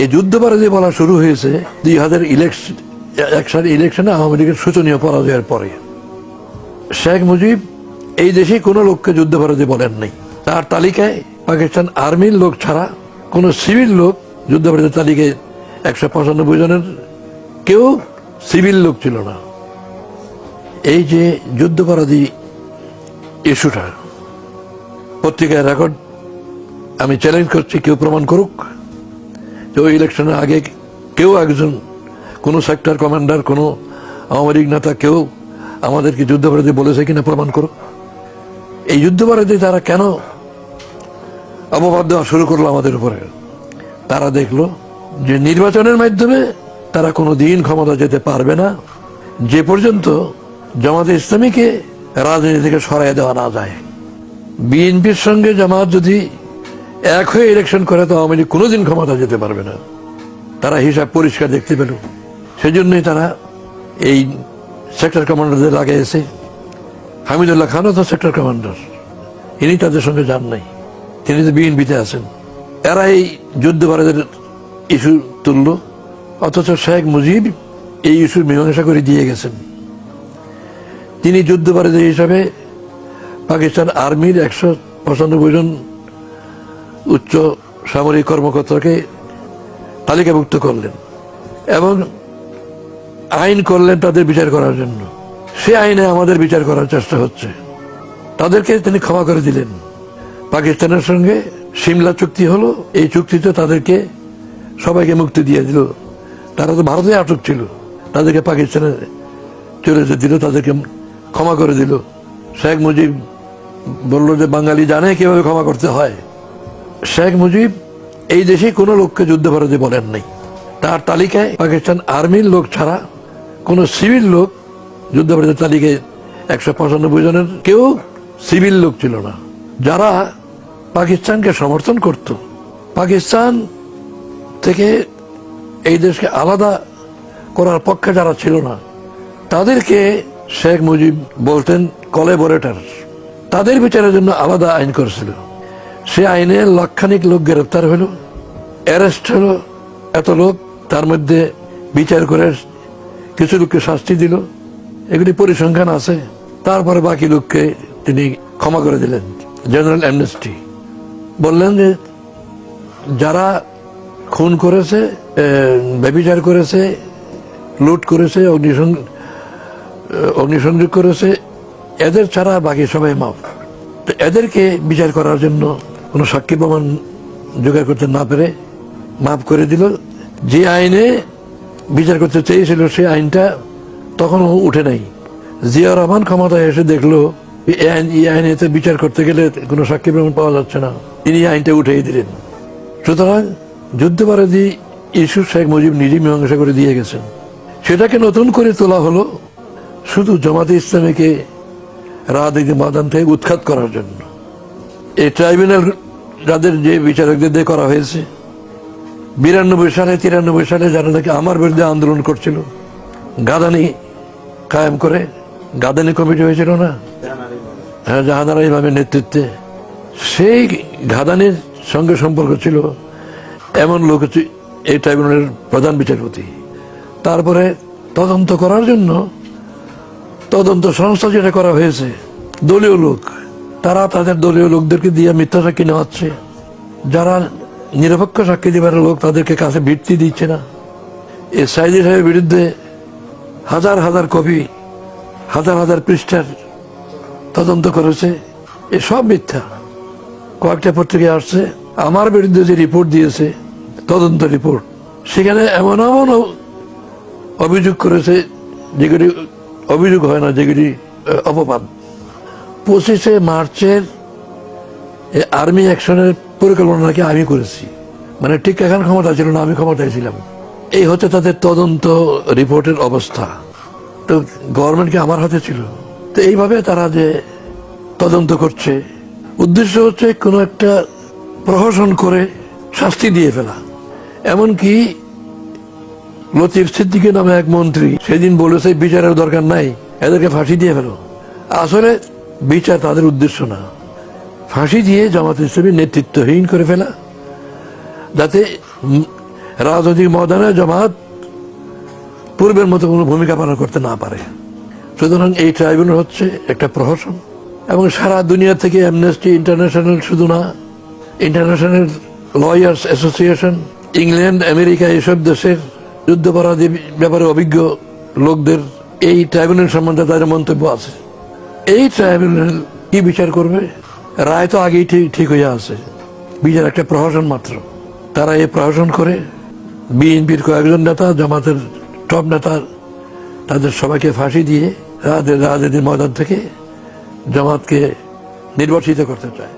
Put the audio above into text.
এই যুদ্ধ যে বলা শুরু হয়েছে দুই হাজার ইলেকশন এক সালের ইলেকশনে আওয়ামী লীগের শোচনীয় পরাজয়ের পরে। শেখ মুজিব এই দেশে কোনো লোককে যুদ্ধ যে বলেন নাই। তার তালিকায় পাকিস্তান আর্মির লোক ছাড়া কোনো সিভিল লোক যুদ্ধপরাধের তালিকায় একশো পঁচানব্বই জনের কেউ সিভিল লোক ছিল না। এই যে যুদ্ধপরাধী ইস্যুটা, পত্রিকায় রেকর্ড আমি চ্যালেঞ্জ করছি, কেউ প্রমাণ করুক। যে ওই ইলেকশনের আগে কেউ একজন, কোনো সেক্টর কমান্ডার কোনো আওয়ামী লীগ নেতা, কেউ আমাদেরকে যুদ্ধপরাধী বলেছে কিনা প্রমাণ করুক এই যুদ্ধপরাধী তারা কেন অপবাদ দেওয়া শুরু করল আমাদের উপরে? তারা দেখল যে নির্বাচনের মাধ্যমে তারা কোনো দিন ক্ষমতা যেতে পারবে না, যে পর্যন্ত জামাতে ইসলামীকে রাজনীতি থেকে সরাই দেওয়া না যায়। বিএনপির সঙ্গে জামাত যদি এক হয়ে ইলেকশন করে তো আওয়ামী লীগ কোনোদিন ক্ষমতা যেতে পারবে না। তারা হিসাব পরিষ্কার দেখতে পেল। সেজন্যই তারা এই সেক্টর কমান্ডারদের লাগাইছে হামিদুল্লাহ খানও তো সেক্টর কমান্ডার ইনি তাদের সঙ্গে যান নাই। তিনি তো বিএনপিতে আছেন। এরা এই যুদ্ধ ভারতের ইস্যু তুলল। অথচ শেখ মুজিব এই ইস্যুর মীমাংসা করে দিয়ে গেছেন। তিনি যুদ্ধ ভারতের হিসাবে পাকিস্তান আর্মির একশো পঁচানব্বই জন উচ্চ সামরিক কর্মকর্তাকে তালিকাভুক্ত করলেন এবং আইন করলেন তাদের বিচার করার জন্য। সে আইনে আমাদের বিচার করার চেষ্টা হচ্ছে। তাদেরকে তিনি ক্ষমা করে দিলেন। পাকিস্তানের সঙ্গে সিমলা চুক্তি হলো, এই চুক্তিতে তাদেরকে সবাইকে মুক্তি দিয়ে দিল। তারা তো ভারতে আটক ছিল। তাদেরকে পাকিস্তানে চলে যেতে দিল, তাদেরকে ক্ষমা করে দিল। শেখ মুজিব বলল যে, বাঙালি জানে কীভাবে ক্ষমা করতে হয়। শেখ মুজিব এই দেশে কোনো লোককে যুদ্ধভারতী বলেন নাই। তার তালিকায় পাকিস্তান আর্মির লোক ছাড়া কোনো সিভিল লোক যুদ্ধভারতের তালিকায় একশো পঁচানব্বই জনের কেউ সিভিল লোক ছিল না। যারা পাকিস্তানকে সমর্থন করত। পাকিস্তান থেকে এই দেশকে আলাদা করার পক্ষে যারা ছিল না, তাদেরকে শেখ মুজিব বলতেন কলেবরেটার। তাদের বিচারের জন্য আলাদা আইন করেছিল। সে আইনে লক্ষাধিক লোক গ্রেপ্তার হলো অ্যারেস্ট হলো। এত লোক তার মধ্যে বিচার করে কিছু লোককে শাস্তি দিল। এগুলি পরিসংখ্যান আছে। তারপরে বাকি লোককে তিনি ক্ষমা করে দিলেন জেনারেল অ্যামনেস্টি। বললেন যে যারা খুন করেছে এ, ব্যভিচার করেছে লুট করেছে অগ্নিসং অগ্নিসংযোগ করেছে এদের ছাড়া বাকি সবাই মাফ। তো এদেরকে বিচার করার জন্য কোনো সাক্ষী প্রমাণ জোগাড় করতে না পেরে মাফ করে দিল। যে আইনে বিচার করতে চেয়েছিল সেই আইনটা তখনও উঠে নাই। জিয়া রহমান ক্ষমতায় এসে দেখল এই আইন, এই আইনেতে বিচার করতে গেলে কোনো সাক্ষী প্রমাণ পাওয়া যাচ্ছে না। তিনি আইনটা উঠিয়ে দিলেন। সুতরাং যুদ্ধবারাধী ইস্যু শেখ মুজিব নিজেই মীমাংসা করে দিয়ে গেছেন। সেটাকে নতুন করে তোলা হলো শুধু জমাতে ইসলামীকে রাজনীতি মাদান থেকে উৎখাত করার জন্য। এই ট্রাইব্যুনাল যাদের যে বিচারকদের দিয়ে করা হয়েছে, বিরানব্বই সালে, তিরানব্বই সালে যারা নাকি আমার বিরুদ্ধে আন্দোলন করছিল, গাদানি কায়েম করে, গাদানি কমিটি হয়েছিল না? হ্যাঁ জাহানারা ইমামের নেতৃত্বে। সেই ঘাদানির সঙ্গে সম্পর্ক ছিল এমন লোক হচ্ছে এই ট্রাইব্যুনালের প্রধান বিচারপতি। তারপরে তদন্ত করার জন্য তদন্ত সংস্থা যেটা করা হয়েছে, দলীয় লোক তারা তাদের দলীয় লোকদেরকে দিয়ে মিথ্যা সাক্ষী নেওয়াচ্ছে। যারা নিরপেক্ষ সাক্ষী দেবার লোক তাদেরকে কাছে ভিত্তি দিচ্ছে না। এ সাইদি সাহেবের বিরুদ্ধে হাজার হাজার কপি, হাজার হাজার পৃষ্ঠার তদন্ত করেছে। এসব মিথ্যা। কয়েকটা পত্রিকায় আসছে, আমার বিরুদ্ধে যে রিপোর্ট দিয়েছে, তদন্ত রিপোর্ট, সেখানে এমন এমন অভিযোগ করেছে যেগুলি অভিযোগ হয় না, যেগুলি অপবাদ। পঁচিশে মার্চের আর্মি অ্যাকশনের পরিকল্পনা নাকি আমি করেছি। মানে ঠিক এখন ক্ষমতা ছিল না, আমি ক্ষমতায় ছিলাম। এই হচ্ছে তাদের তদন্ত রিপোর্টের অবস্থা। তো গভর্নমেন্ট কি আমার হাতে ছিল? তো এইভাবে তারা যে তদন্ত করছে, উদ্দেশ্য হচ্ছে কোনো একটা প্রহসন করে শাস্তি দিয়ে ফেলা। এমনকি লতিফ সিদ্দিকী নামে এক মন্ত্রী সেদিন বলেছে, বিচারের দরকার নাই, এদেরকে ফাঁসি দিয়ে ফেলো। আসলে বিচার তাদের উদ্দেশ্য না। ফাঁসি দিয়ে জামাত ইসলামী নেতৃত্বহীন করে ফেলা। যাতে রাজনৈতিক ময়দানে জামাত পূর্বের মতো কোনো ভূমিকা পালন করতে না পারে। সুতরাং এই ট্রাইব্যুনাল হচ্ছে একটা প্রহসন। এবং সারা দুনিয়া থেকে অ্যামনেস্টি ইন্টারন্যাশনাল শুধু না International lawyers association England America এসব দেশের যুদ্ধপরাধী ব্যাপারে অভিজ্ঞ লোকদের এই ট্রাইব্যুনাল সম্বন্ধে তাদের মন্তব্য আছে। এই ট্রাইব্যুনাল কি বিচার করবে? রায় তো আগেই ঠিক হয়ে আছে বিচার একটা প্রহসন মাত্র। তারা এই প্রহসন করে, বিএনপির কয়েকজন নেতা, জামাতের টপ নেতা, তাদের সবাইকে ফাঁসি দিয়ে রাজনীতির ময়দান থেকে জামাতকে নির্বাচিত করতে চায়।